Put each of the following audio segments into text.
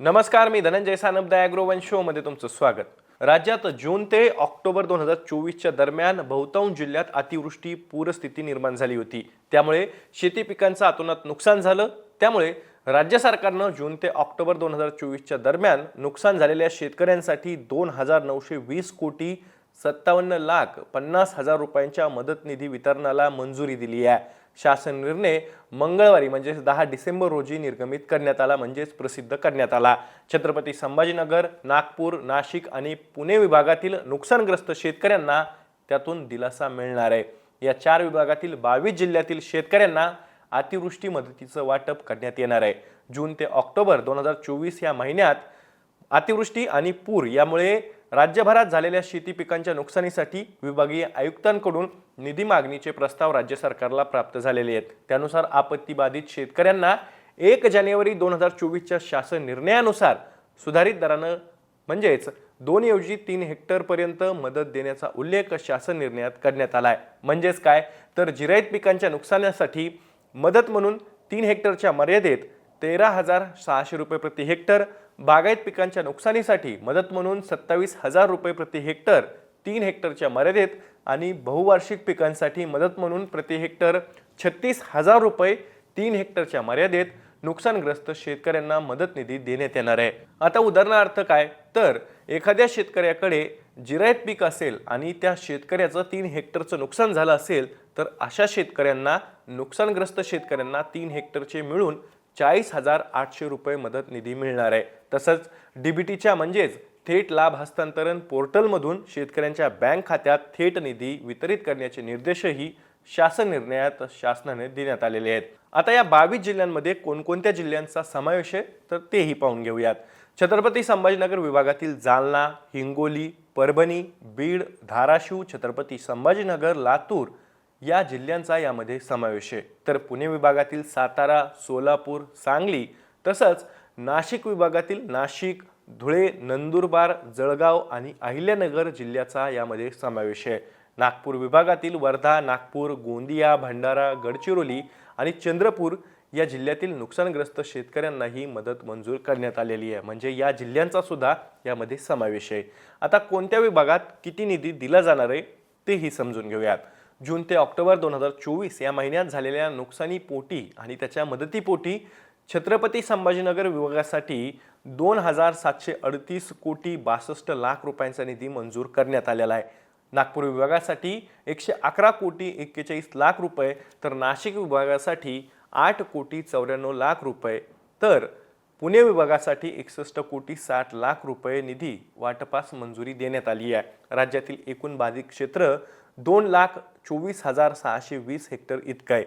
नमस्कार मी धनंजय सानप द ॲग्रोवन शोमध्ये तुमचं स्वागत. राज्यात जून ते ऑक्टोबर दोन हजार चोवीसच्या दरम्यान बहुतांश जिल्ह्यात अतिवृष्टी पूरस्थिती निर्माण झाली होती. त्यामुळे शेती पिकांचं अतोनात नुकसान झालं. त्यामुळे राज्य सरकारनं जून ते ऑक्टोबर दोन हजार चोवीसच्या दरम्यान नुकसान झालेल्या शेतकऱ्यांसाठी दोन हजार नऊशे वीस कोटी सत्तावन्न लाख पन्नास हजार रुपयांच्या मदत निधी वितरणाला मंजुरी दिली आहे. शासन निर्णय मंगळवारी म्हणजेच दहा डिसेंबर रोजी निर्गमित करण्यात आला म्हणजेच प्रसिद्ध करण्यात आला. छत्रपती संभाजीनगर नागपूर नाशिक आणि पुणे विभागातील नुकसानग्रस्त शेतकऱ्यांना त्यातून दिलासा मिळणार आहे. या चार विभागातील बावीस जिल्ह्यातील शेतकऱ्यांना अतिवृष्टी मदतीचं वाटप करण्यात येणार आहे. जून ते ऑक्टोबर दोन हजार चोवीस या महिन्यात अतिवृष्टी आणि पूर यामुळे राज्यभरात झालेल्या शेती पिकांच्या नुकसानीसाठी विभागीय आयुक्तांकडून निधी मागणीचे प्रस्ताव राज्य सरकारला प्राप्त झालेले आहेत. त्यानुसार आपत्ती बाधित शेतकऱ्यांना एक जानेवारी दोन हजार चोवीसच्या शासन निर्णयानुसार सुधारित दरानं म्हणजेच दोन ऐवजी तीन हेक्टरपर्यंत मदत देण्याचा उल्लेख शासन निर्णयात करण्यात आला आहे म्हणजेच काय? तर जिरायत पिकांच्या नुकसानासाठी मदत म्हणून तीन हेक्टरच्या मर्यादेत तेरा हजार सहाशे रुपये प्रति हेक्टर बागायत पिकांच्या नुकसानीसाठी मदत म्हणून सत्तावीस हजार रुपये प्रति हेक्टर तीन हेक्टरच्या मर्यादेत आणि बहुवार्षिक पिकांसाठी मदत म्हणून प्रति हेक्टर छत्तीस हजार रुपये तीन हेक्टरच्या मर्यादेत नुकसानग्रस्त शेतकऱ्यांना मदत निधी देण्यात येणार आहे. आता उदाहरणार्थ काय? तर एखाद्या शेतकऱ्याकडे जिरायत पीक असेल आणि त्या शेतकऱ्याचं तीन हेक्टरचं नुकसान झालं असेल तर अशा शेतकऱ्यांना नुकसानग्रस्त शेतकऱ्यांना तीन हेक्टरचे मिळून चाळीस हजार आठशे रुपये मदत निधी मिळणार आहे. तसंच डीबीटीच्या म्हणजेच थेट लाभ हस्तांतरण पोर्टलमधून शेतकऱ्यांच्या बँक खात्यात थेट निधी वितरित करण्याचे निर्देशही शासन निर्णयात शासनाने देण्यात आलेले आहेत. आता या बावीस जिल्ह्यांमध्ये कोणकोणत्या जिल्ह्यांचा समावेश आहे तर तेही पाहून घेऊयात. छत्रपती संभाजीनगर विभागातील जालना हिंगोली परभणी बीड धाराशिव छत्रपती संभाजीनगर लातूर या जिल्ह्यांचा यामध्ये समावेश आहे. तर पुणे विभागातील सातारा सोलापूर सांगली तसंच नाशिक विभागातील नाशिक धुळे नंदुरबार जळगाव आणि अहिल्यानगर जिल्ह्याचा यामध्ये समावेश आहे. नागपूर विभागातील वर्धा नागपूर गोंदिया भंडारा गडचिरोली आणि चंद्रपूर या जिल्ह्यातील नुकसानग्रस्त शेतकऱ्यांनाही मदत मंजूर करण्यात आलेली आहे. म्हणजे या जिल्ह्यांचा सुद्धा यामध्ये समावेश आहे. आता कोणत्या विभागात किती निधी दिला जाणार आहे तेही समजून घेऊयात. जून ते ऑक्टोबर दोन हजार चोवीस या महिन्यात झालेल्या नुकसानी पोटी आणि त्याच्या मदतीपोटी छत्रपती संभाजीनगर विभागासाठी दोन हजार सातशे अडतीस कोटी बासष्ट लाख रुपयांचा निधी मंजूर करण्यात आलेला आहे. नागपूर विभागासाठी एकशे अकरा कोटी एक्केचाळीस लाख रुपये तर नाशिक विभागासाठी आठ कोटी चौऱ्याण्णव लाख रुपये तर पुणे विभागासाठी एकसष्ट कोटी साठ लाख रुपये निधी वाटपास मंजुरी देण्यात आली आहे. राज्यातील एकूण बाधित क्षेत्र दोन लाख चोवीस हजार सहाशे वीस हेक्टर इतकं आहे.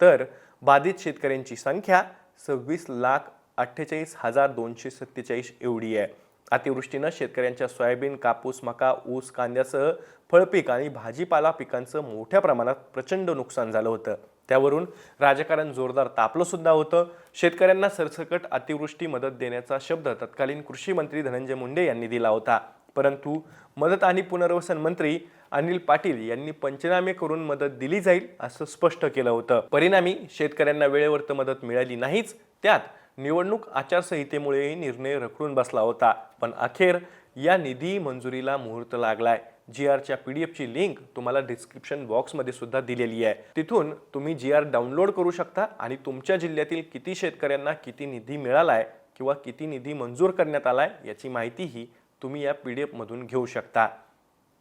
तर बाधित शेतकऱ्यांची संख्या सव्वीस लाख अठ्ठेचाळीस हजार दोनशे सत्तेचाळीस एवढी आहे. अतिवृष्टीनं शेतकऱ्यांच्या सोयाबीन कापूस मका ऊस कांद्यासह फळपीक आणि भाजीपाला पिकांचं मोठ्या प्रमाणात प्रचंड नुकसान झालं होतं. त्यावरून राजकारण जोरदार तापलं सुद्धा होतं. शेतकऱ्यांना सरसकट अतिवृष्टी मदत देण्याचा शब्द तत्कालीन कृषी मंत्री धनंजय मुंडे यांनी दिला होता. परंतु मदत आणि पुनर्वसन मंत्री अनिल पाटील यांनी पंचनामे करून मदत दिली जाईल असं स्पष्ट केलं होतं. परिणामी शेतकऱ्यांना वेळेवर तर मदत मिळाली नाहीच त्यात निवडणूक आचारसंहितेमुळेही निर्णय रखडून बसला होता. पण अखेर या निधी मंजुरीला मुहूर्त लागलाय. जी आरच्या पी डी एफची लिंक तुम्हाला डिस्क्रिप्शन बॉक्समध्ये सुद्धा दिलेली आहे. तिथून तुम्ही जी आर डाउनलोड करू शकता आणि तुमच्या जिल्ह्यातील किती शेतकऱ्यांना किती निधी मिळालाय किंवा किती निधी मंजूर करण्यात आलाय याची माहितीही तुम्ही या पी डी एफमधून घेऊ शकता.